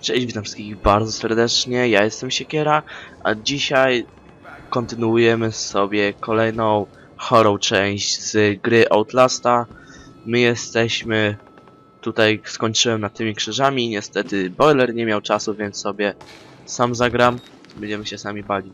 Cześć, witam wszystkich bardzo serdecznie, ja jestem Siekiera, a dzisiaj kontynuujemy sobie kolejną chorą część z gry Outlasta. My jesteśmy, tutaj skończyłem nad tymi krzyżami, niestety Boiler nie miał czasu, więc sobie sam zagram, będziemy się sami bali.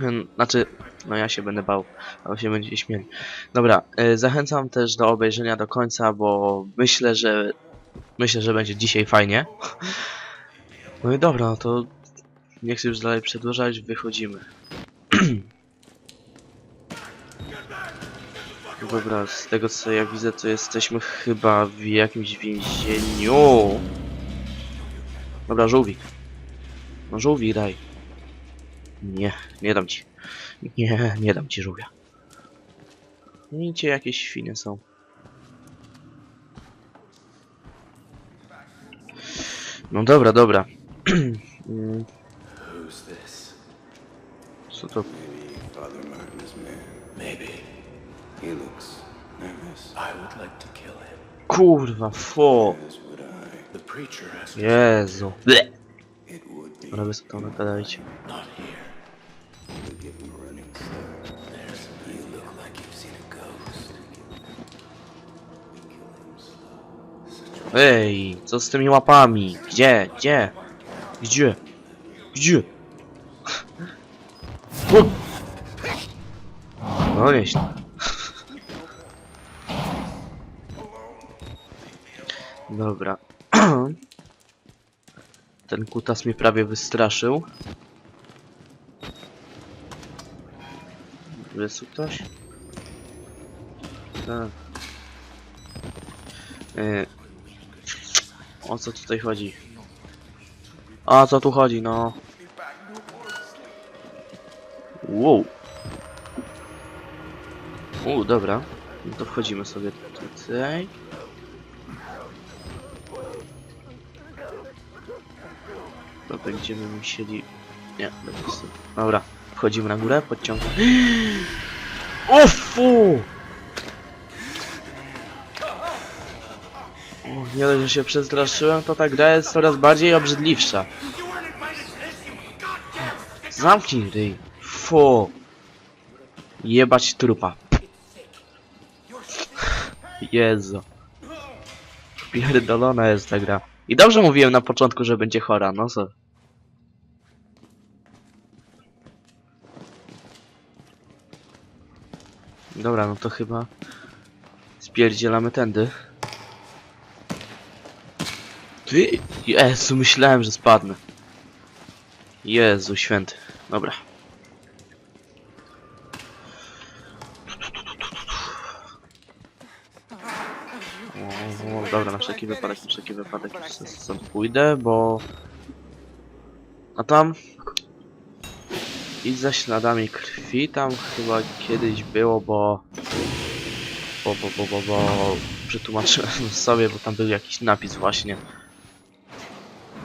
Hmm, Znaczy, no ja się będę bał, a się będziecie śmieli. Dobra, y, zachęcam też do obejrzenia do końca, bo myślę, że myślę, że będzie dzisiaj fajnie. No i dobra, no to nie chcę już dalej przedłużać, wychodzimy. Dobra, z tego co ja widzę, to jesteśmy chyba w jakimś więzieniu. Dobra, żółwik. No żółwik daj. Nie, nie dam ci. Nie, nie dam ci żółwia. Widzicie, jakieś świnie są. No dobra, dobra. Co to? Kurwa, fo! Jezu. Ble. It would be. Ale wy sobie tam nagadajcie. Not here. We'll give him a running start. There's You look like you've seen a ghost. We kill him slow. Such a Ej, co z tymi łapami? Gdzie? Gdzie? Gdzie? Gdzie? No nieźle. Dobra. Ten kutas mnie prawie wystraszył. Jest tu ktoś? Tak. E, o co tutaj chodzi? A co tu chodzi, no? Wow. U, dobra. No to wchodzimy sobie tutaj. To będziemy musieli... Nie, dobra, dobra. Wchodzimy na górę, podciągamy. O fu! O, nie dość, że się przestraszyłem, to ta gra jest coraz bardziej obrzydliwsza. Zamknij ryj. Fu. Jebać trupa. Jezu. Pierdolona jest ta gra. I dobrze mówiłem na początku, że będzie chora, no co? Dobra, no to chyba spierdzielamy tędy. Ty? Jezu, myślałem, że spadnę. Jezu święty. Dobra. Dobra, na wszelki wypadek, na wszelki wypadek już pójdę, bo... A tam... Idź za śladami krwi, tam chyba kiedyś było, bo... Bo, bo, bo, bo, bo... Przetłumaczyłem sobie, bo tam był jakiś napis właśnie.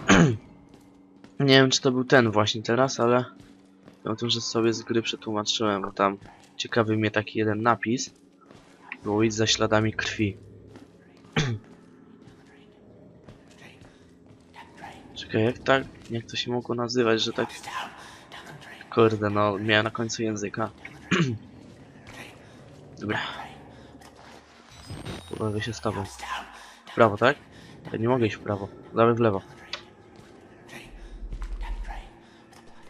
Nie wiem, czy to był ten właśnie teraz, ale... O tym, że sobie z gry przetłumaczyłem, bo tam ciekawy mnie taki jeden napis. Było idź za śladami krwi. Czekaj, jak tak, jak to się mogło nazywać, że tak... Kurde, no, miałem na końcu języka. Dobra. Pobawię się z tobą. W prawo, tak? Ja nie mogę iść w prawo. Dawaj w lewo.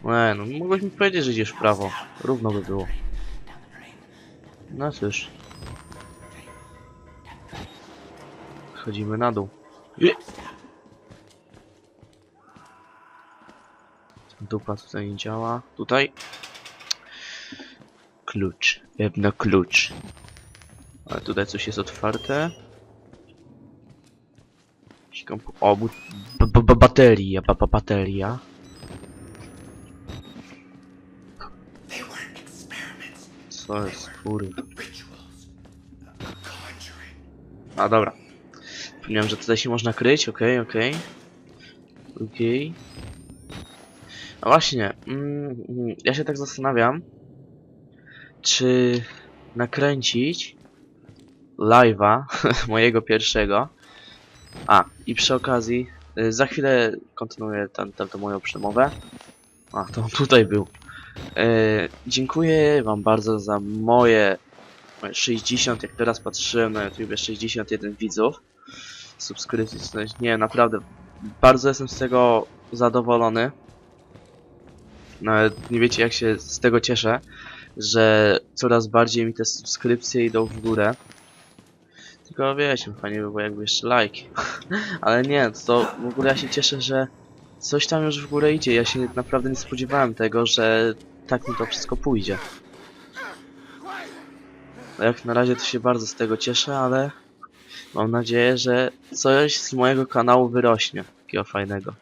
Nie, no mogłeś mi powiedzieć, że idziesz w prawo. Równo by było. No cóż. Schodzimy na dół. Dupa tutaj nie działa. Tutaj. Klucz. Pewno klucz. Ale tutaj coś jest otwarte. O, bu- b- b- b- bateria, bateria. Co jest, kurwa. A dobra. Wspomniałem, że tutaj się można kryć, okej, okej. Okej. A właśnie, mm, mm, ja się tak zastanawiam, czy nakręcić live'a mojego pierwszego. A, i przy okazji, y, za chwilę kontynuuję tam, tam, tą moją przemowę. A, to on tutaj był. Y, dziękuję wam bardzo za moje moje 60, jak teraz patrzyłem na YouTube, 61 widzów. Subskrypcji, jest- nie, naprawdę, bardzo jestem z tego zadowolony. Nawet nie wiecie jak się z tego cieszę, że coraz bardziej mi te subskrypcje idą w górę. Tylko wiecie, fajnie by było jakby jeszcze lajki. Ale nie, to w ogóle ja się cieszę, że coś tam już w górę idzie. Ja się naprawdę nie spodziewałem tego, że tak mi to wszystko pójdzie. Jak na razie to się bardzo z tego cieszę, ale mam nadzieję, że coś z mojego kanału wyrośnie. Takiego fajnego.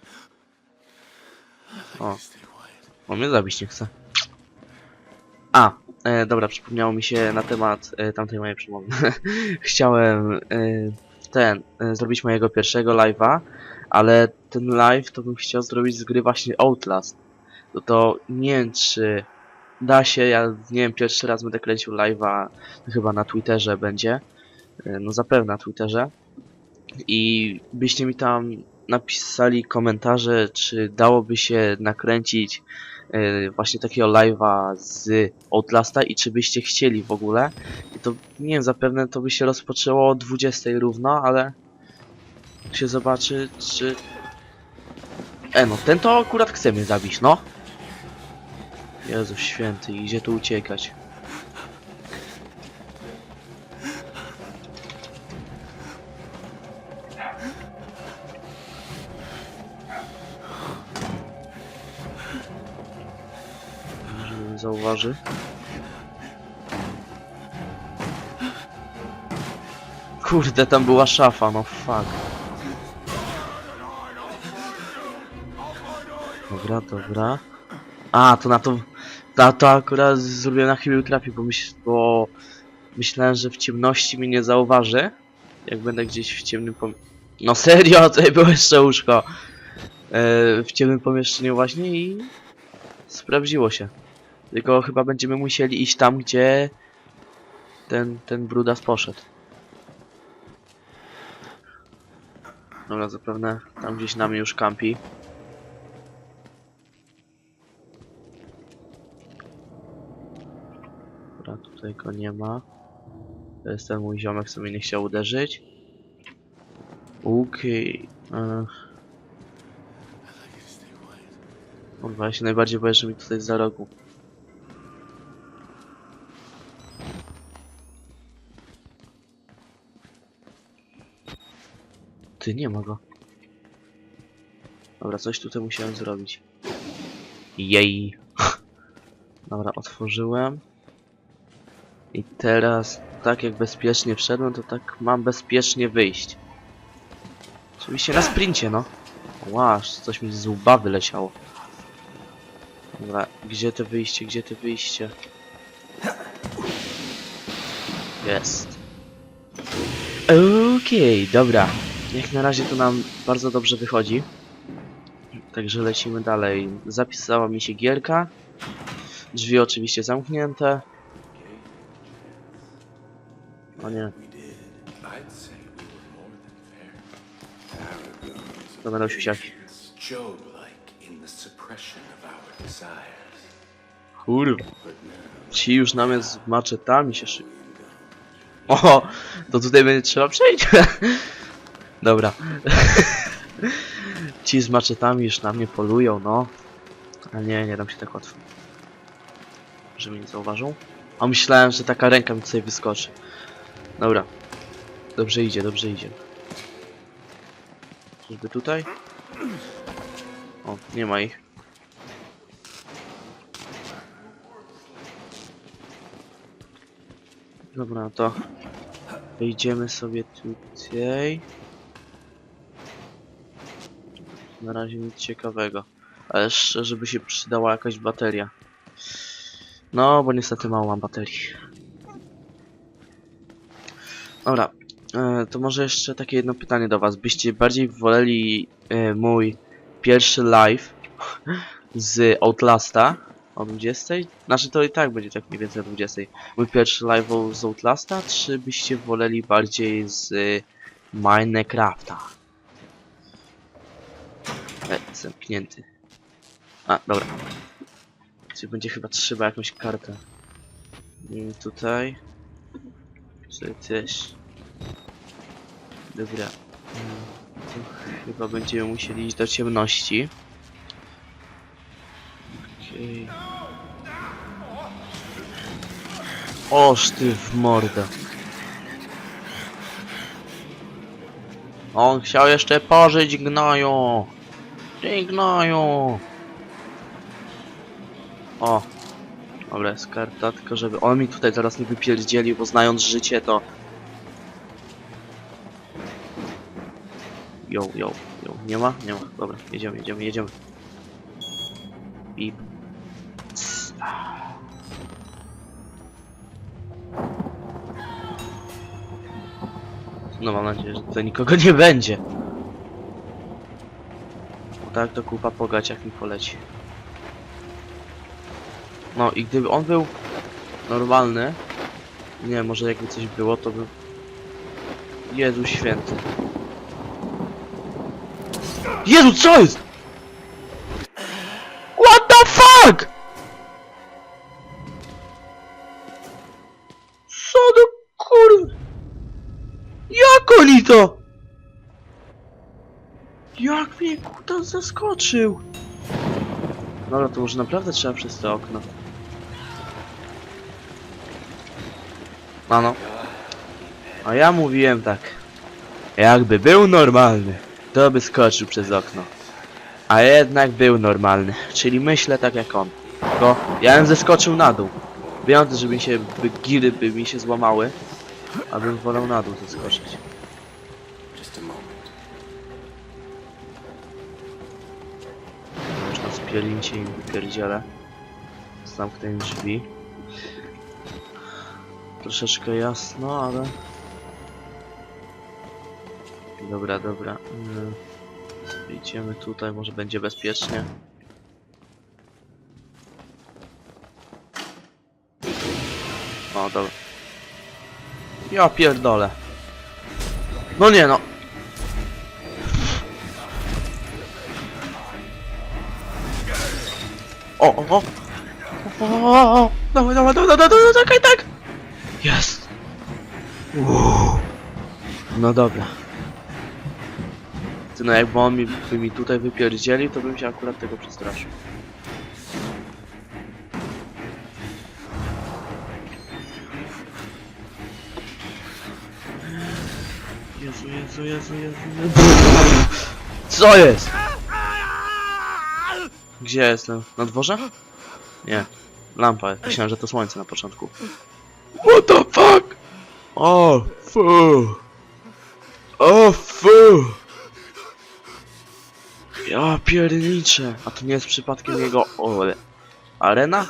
O. On mnie zabić nie chce. A, e, dobra, przypomniało mi się na temat e, tamtej mojej przemowy. Chciałem e, ten, e, zrobić mojego pierwszego live'a, ale ten live to bym chciał zrobić z gry właśnie Outlast. No to nie wiem czy da się, ja nie wiem, pierwszy raz będę kręcił live'a chyba na Twitterze będzie. E, No zapewne na Twitterze. I byście mi tam napisali komentarze, czy dałoby się nakręcić właśnie takiego live'a z Outlasta i czy byście chcieli w ogóle. I to nie wiem, zapewne to by się rozpoczęło o 20 równo, ale się zobaczy, czy... E no, ten to akurat chce mnie zabić, no. Jezu święty, idzie tu uciekać. Zauważy. Kurde, tam była szafa, no fuck. Dobra, dobra. A, to na to... Na to akurat zrobiłem na chwilę trafi, bo, myśl, bo myślałem, że w ciemności mnie nie zauważy. Jak będę gdzieś w ciemnym pom... No serio, tutaj było jeszcze łóżko. E, w ciemnym pomieszczeniu właśnie i... Sprawdziło się. Tylko chyba będziemy musieli iść tam, gdzie... Ten, ten brudas poszedł. Dobra, zapewne tam gdzieś na mnie już kampi. Dobra, tutaj go nie ma. To jest ten mój ziomek, co mnie nie chciał uderzyć. Okej. Okay. Kurwa, ja się najbardziej boję, że mi tutaj za rogu. Ty, nie ma go. Dobra, coś tutaj musiałem zrobić. Jej. Dobra, otworzyłem. I teraz, tak jak bezpiecznie wszedłem, to tak mam bezpiecznie wyjść. Oczywiście na sprincie, no. Łaż, coś mi z łba wyleciało. Dobra, gdzie to wyjście, gdzie to wyjście? Jest. Okej, dobra. Jak na razie to nam bardzo dobrze wychodzi. Także lecimy dalej. Zapisała mi się gierka. Drzwi oczywiście zamknięte. O nie, będą siusiaki. Kurwa. Ci już na mnie z maczetami się szykują. O, to tutaj będzie trzeba przejść. Dobra. Ci z maczetami już na mnie polują, no. A nie, nie dam się tak łatwo. Że mnie nie zauważą. A myślałem, że taka ręka mi tutaj wyskoczy. Dobra. Dobrze idzie, dobrze idzie. Czyżby tutaj? O, nie ma ich. Dobra, to wejdziemy sobie tutaj. Na razie nic ciekawego. Ale żeby się przydała jakaś bateria. No, bo niestety mało mam baterii. Dobra, e, to może jeszcze takie jedno pytanie do was. Byście bardziej woleli e, mój pierwszy live z Outlasta o 20. Znaczy to i tak będzie tak mniej więcej o 20. Mój pierwszy live z Outlasta, czy byście woleli bardziej z y, Minecrafta? E, zamknięty. A, dobra. Czyli będzie chyba trzeba jakąś kartę. Mm, tutaj. Tutaj też. Dobra. Tu chyba będziemy musieli iść do ciemności. Okej. Oż ty w mordę. On chciał jeszcze pożyć gnoju. Gnoju. O. Dobra, jest karta, tylko żeby on mi tutaj zaraz nie wypierdzielił, bo znając życie to... Yo, yo, yo. Nie ma? Nie ma. Dobra, jedziemy, jedziemy, jedziemy. I... No mam nadzieję, że tutaj nikogo nie będzie. Tak to kupa po gaciach mi poleci. No i gdyby on był normalny, nie może jakby coś było, to by... Jezu święty. Jezu, co jest? What the fuck? Co do kur... Jak oni to? Jak mnie kuta zaskoczył? Dobra, to może naprawdę trzeba przez to okno. No no. A ja mówiłem tak. Jakby był normalny, to by skoczył przez okno. A jednak był normalny, czyli myślę tak jak on. Tylko ja bym zeskoczył na dół. Wiem, że mi się, by giry by mi się złamały, a bym wolał na dół zeskoczyć. Można spielincie i wypierdziele. Zamknę drzwi. Troszeczkę jasno, ale... Dobra, dobra. Mm. Idziemy tutaj, może będzie bezpiecznie. O, dobra. Ja pierdolę. No nie no. O, o, o. O, o. Dawaj, dawaj, dawaj, dawaj, dawaj, czekaj, tak. Jest. No dobra. Ty no jakby on mi, by mi tutaj wypierdzieli, to bym się akurat tego przestraszył. Jezu, Jezu, Jezu, Jezu, Jezu. Co jest? Gdzie jestem? Na dworze? Nie. Lampa. Myślałem, że to słońce na początku. What the fuck? O, fu. O, fu. Ja pierniczę. A to nie jest przypadkiem jego... O, ale- arena?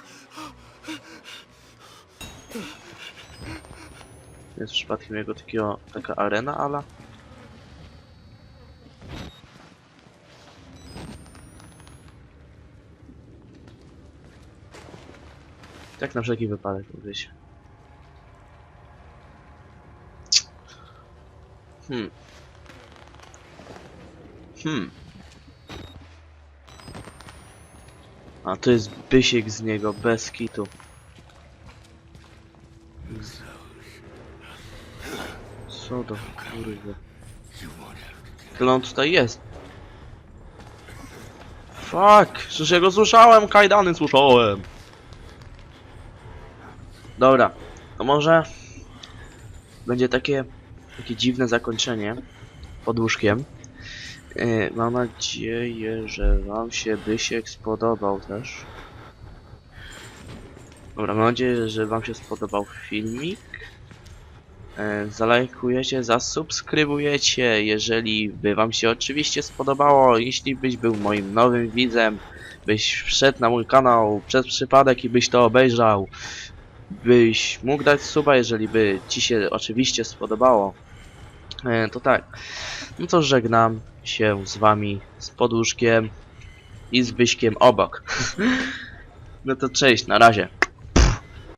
Nie jest przypadkiem jego takiego... taka arena, ala? Tak na wszelki wypadek mówię Hmm. Hmm. A to jest bysiek z niego, bez kitu. Co do kurwy. Tyle on tutaj jest. Fuck, przecież ja go słyszałem, kajdany słyszałem. Dobra, to może będzie takie, takie dziwne zakończenie pod łóżkiem. Yy, mam nadzieję, że wam się Bysiek spodobał też. Dobra, mam nadzieję, że wam się spodobał filmik. Yy, zalajkujecie, zasubskrybujecie, jeżeli by wam się oczywiście spodobało. Jeśli byś był moim nowym widzem, byś wszedł na mój kanał przez przypadek i byś to obejrzał byś mógł dać suba, jeżeli by ci się oczywiście spodobało. E, to tak. No to żegnam się z wami z podłóżkiem. i z Wyśkiem obok. no to cześć, na razie.